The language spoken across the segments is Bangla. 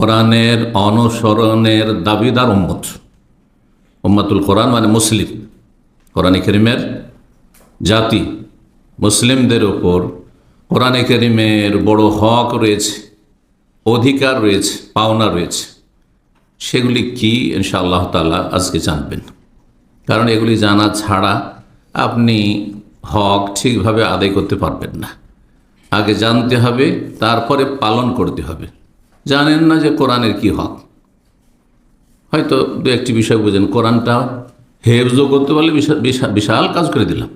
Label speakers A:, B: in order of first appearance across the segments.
A: কোরআনের অনুসরণের দাবিদার উম্মত। উম্মাতুল কোরআন মানে মুসলিম। কোরআন করিমের জাতি মুসলিমদের ওপর কোরআন করিমের বড় হক রয়েছে, অধিকার রয়েছে, পাওনা রয়েছে। সেগুলি কি ইনশা আল্লাহ তালা আজকে জানবেন। কারণ এগুলি জানা ছাড়া আপনি হক ঠিকভাবে আদায় করতে পারবেন না। আগে জানতে হবে, তারপরে পালন করতে হবে। জানেন না যে কোরআনের কি হক। হয়তো দু একটি বিষয় বুঝেন, কোরআনটা হেফজও করতে পারলে বিশাল কাজ করে দিলাম।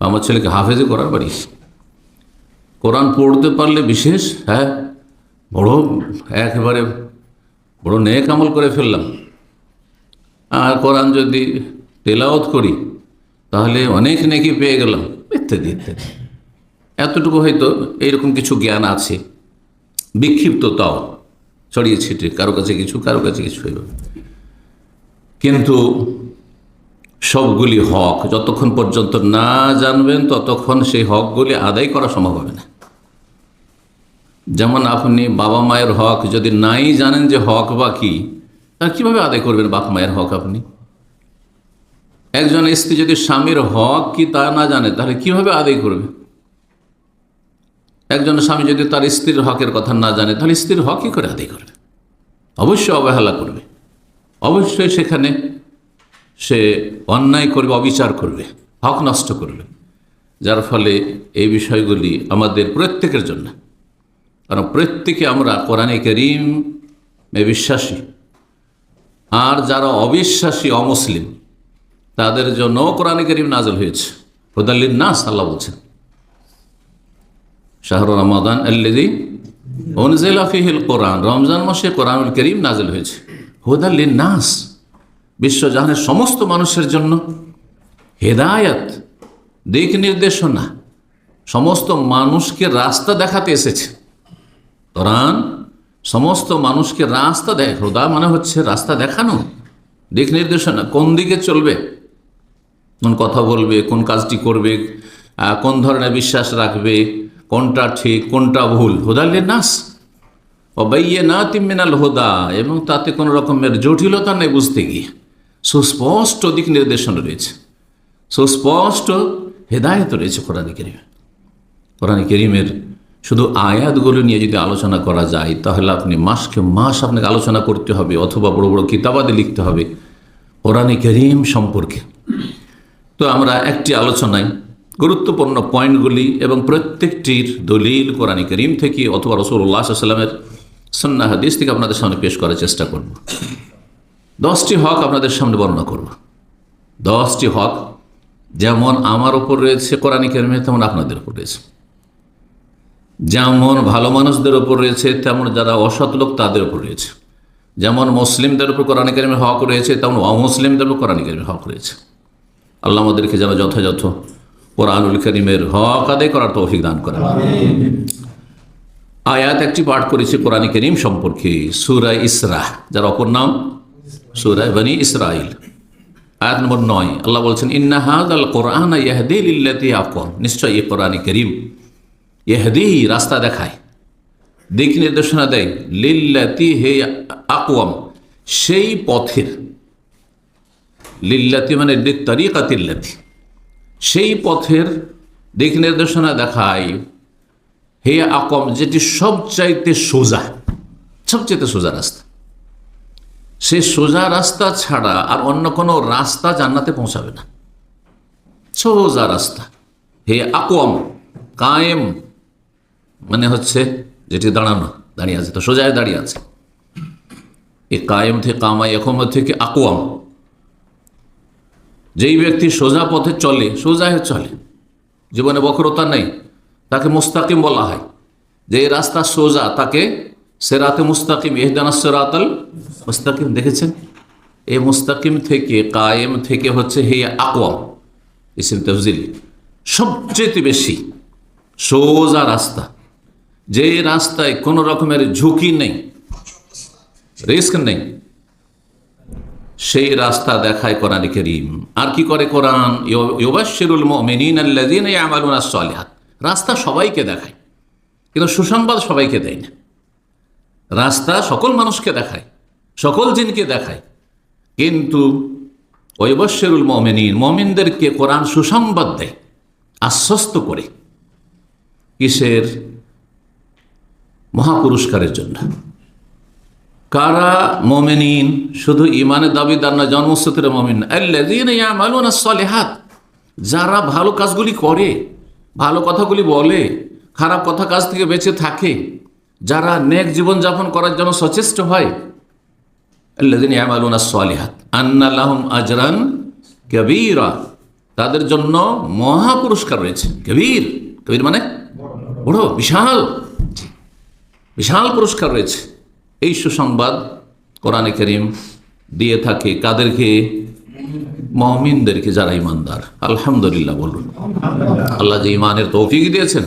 A: আমার ছেলেকে হাফেজে করার পারিস কোরআন পড়তে পারলে বিশেষ হ্যাঁ বড়, একেবারে বড় নেক আমল করে ফেললাম। আর কোরআন যদি তেলাওত করি, তাহলে অনেক নেকি পেয়ে গেলাম। ইত্যাদি ইত্যাদি। এতটুকু হয়তো এইরকম কিছু জ্ঞান আছে। বিক্ষিপ্ত তাও ছড়িয়ে ছিটে কারও কাছে কিছু, কারও কাছে কিছু হইল কিন্তু সবগুলি হক যতক্ষণ পর্যন্ত না জানবেন, ততক্ষণ সেই হকগুলি আদায় করা সম্ভব হবে না। যেমন আপনি বাবা মায়ের হক, যদি নাই জানেন যে হক বা কি, তাহলে কীভাবে আদায় করবেন বাপ মায়ের হক আপনি? একজন স্ত্রী যদি স্বামীর হক কি তা না জানে, তাহলে কীভাবে আদায় করবে? একজন স্বামী যদি তার স্ত্রীর হকের কথা না জানে, তাহলে স্ত্রীর হক কী করে আদায় করবে? অবশ্যই অবহেলা করবে। অবশ্যই সেখানে সে অন্যায় করবে, অবিচার করবে, হক নষ্ট করবে। যার ফলে এই বিষয়গুলি আমাদের প্রত্যেকের জন্য। কারণ প্রত্যেকে আমরা কোরআনে করিম বিশ্বাসী। আর যারা অবিশ্বাসী, অমুসলিম, তাদের জন্য কোরআনে করিম নাজল হয়েছে। হুদাল্লিন নাস আল্লাহ বলছেন। শাহরু রমাদান আল্লেদি অনজেলা ফিহিল কোরআন। রমজান মাসে কোরআনুল করিম নাজল হয়েছে। হুদাল্লিন নাস বিশ্বজাহানের সমস্ত মানুষের জন্য হেদায়াত, দিক নির্দেশনা, সমস্ত মানুষকে রাস্তা দেখাতে এসেছে। কোরআন সমস্ত মানুষকে রাস্তা দেয় হৃদা মানে হচ্ছে রাস্তা দেখানো, দিক নির্দেশনা, কোন দিকে চলবে, কোন কথা বলবে, কোন কাজটি করবে কোন ধরনের বিশ্বাস রাখবে কোনটা ঠিক, কোনটা ভুল? হুদাল্লে নাস অবাইয়ে না তিমিনাল হুদা। এবং তাতে কোনো রকমের জটিলতা নেই বুঝতে গিয়ে। সুস্পষ্ট দিক নির্দেশন রয়েছে। সুস্পষ্ট হেদায়ত রয়েছে কোরআন কেরিমে। কোরআন কেরিমের শুধু আয়াতগুলো নিয়ে যদি আলোচনা করা যায়, তাহলে আপনি মাসকে মাস আপনাকে আলোচনা করতে হবে, অথবা বড় বড় কিতাবাদে লিখতে হবে কোরআন করিম সম্পর্কে। তো আমরা একটি আলোচনায় গুরুত্বপূর্ণ পয়েন্টগুলি এবং প্রত্যেকটির দলিল কোরআন করিম থেকে অথবা রসুল্লাহ সাল্লামের সন্না হাদিস থেকে আপনাদের সামনে পেশ করার চেষ্টা করব। দশটি হক আপনাদের সামনে বর্ণনা করব। দশটি হক যেমন আমার ওপর রয়েছে কোরআন করিমে, তেমন আপনাদের ওপর রয়েছে। যেমন ভালো মানুষদের ওপর রয়েছে, তেমন যারা অসৎ লোক তাদের ওপর রয়েছে। যেমন মুসলিমদের উপর কোরআন করিমের হক রয়েছে, তেমন অমুসলিমদের উপর কোরআন করিমের হক রয়েছে। আল্লাহ আমাদেরকে যেন যথাযথ কোরআনুল করিমের হক আদায় করার তৌফিক দান করেন। আয়াত একটি পাঠ করেছে কোরআন করিম সম্পর্কে সুরা ইসরা যার অপর নাম সুরায় বনি ইসরাইল আয়াত নম্বর নয় আল্লাহ বলছেন ইন্না হাদ আল কোরআন ইয়াহদিল ইল্লাতি এই কোরআন করিম ইহদি রাস্তা দেখায় দিক নির্দেশনা দেয় লিল্লাতি হে আকওয়াম। সেই পথের লিল্লাতি মানে তারিকাতিল্লাতি। সেই পথের দিক নির্দেশনা দেখায় হে আকম, যেটি সবচাইতে সোজা সবচাইতে সোজা রাস্তা। সে সোজা রাস্তা ছাড়া আর অন্য কোনো রাস্তা জান্নাতে পৌঁছাবে না। সোজা রাস্তা। হে আকম, কায়েম। মানে হচ্ছে যেটি দাঁড়ানো, দাঁড়িয়ে আছে, তো সোজায় দাঁড়িয়ে আছে। এ কায়েম থেকে, কামাই এখন থেকে আকোয়াম যেই ব্যক্তি সোজা পথে চলে সোজা হয়ে চলে, জীবনে বক্রতা নেই, তাকে মুস্তাকিম বলা হয়। যে রাস্তা সোজা, তাকে সেরাতে মুস্তাকিম এহদানা সেরাতাল মুস্তাকিম, দেখেছেন? এই মুস্তাকিম থেকে, কায়েম থেকে হচ্ছে হে আকোয়াম ইসিম তফজিল। সবচেয়ে বেশি সোজা রাস্তা, যে রাস্তায় কোনো রকমের ঝুঁকি নেই, রিস্ক নেই। সেই রাস্তা দেখায় কোরআন করিম। আর কি করে কোরআন? রাস্তা সবাইকে দেখায়। কিন্তু সুসংবাদ সবাইকে দেয় না। রাস্তা সকল মানুষকে দেখায়। সকল জিনকে দেখায়। কিন্তু ঐবশ্যরুল মমিনিন, মমিনদেরকে কোরআন সুসংবাদ দেয়। আশ্বস্ত করে। কিসের? মহাপুরস্কারের জন্য। কারা? মমিনিন। শুধু ইমানের দাবিদার না, জন্মসূত্রে মমিন। হাত যারা ভালো কাজগুলি করে, ভালো কথাগুলি বলে, খারাপ কথা কাজ থেকে বেঁচে থাকে, যারা নেক জীবনযাপন করার জন্য সচেষ্ট হয় সালিহাত। আজরান কবিরা। তাদের জন্য মহা পুরস্কার রয়েছে। কবির। কবির মানে বড়, বিশাল। বিশাল পুরস্কার রয়েছে। এই সুসংবাদ কোরআনে করিম দিয়ে থাকে কাদেরকে? মহমিনদেরকে যারা ইমানদার আলহামদুলিল্লাহ, বলুন। আল্লাহ যে ইমানের তৌফিক দিয়েছেন,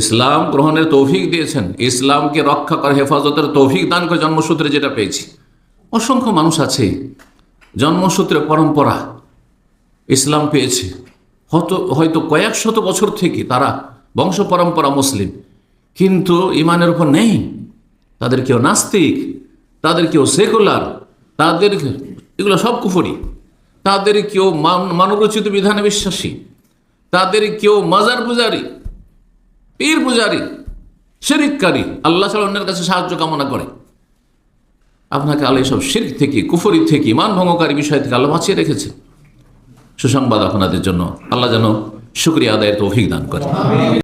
A: ইসলাম গ্রহণের তৌফিক দিয়েছেন, ইসলামকে রক্ষা করে হেফাজতের তৌফিক দান করে জন্মসূত্রে যেটা পেয়েছি। অসংখ্য মানুষ আছে, জন্মসূত্রে পরম্পরা ইসলাম পেয়েছে। হয়তো হয়তো কয়েক শত বছর থেকে তারা বংশ পরম্পরা মুসলিম, কিন্তু ইমানের উপর নেই। তাদের কেউ নাস্তিক, তাদের কেউ সেকুলার, তাদের এগুলো সব কুফরি। তাদের কেউ মান- মানবরচিত বিধানে বিশ্বাসী, তাদের কেউ মাজার পূজারী, পীর পূজারী, শিরিককারী, আল্লাহ ছাড়া অন্যের কাছে সাহায্য কামনা করে। আপনাকে আল্লাহ সব শির্ক থেকে, কুফরি থেকে, মান ভঙ্গকারী বিষয় থেকে আল্লাহ বাঁচিয়ে রেখেছে। সুসংবাদ আপনাদের জন্য। আল্লাহ যেন শুক্রিয়া আদায়ের তৌফিক দান করে।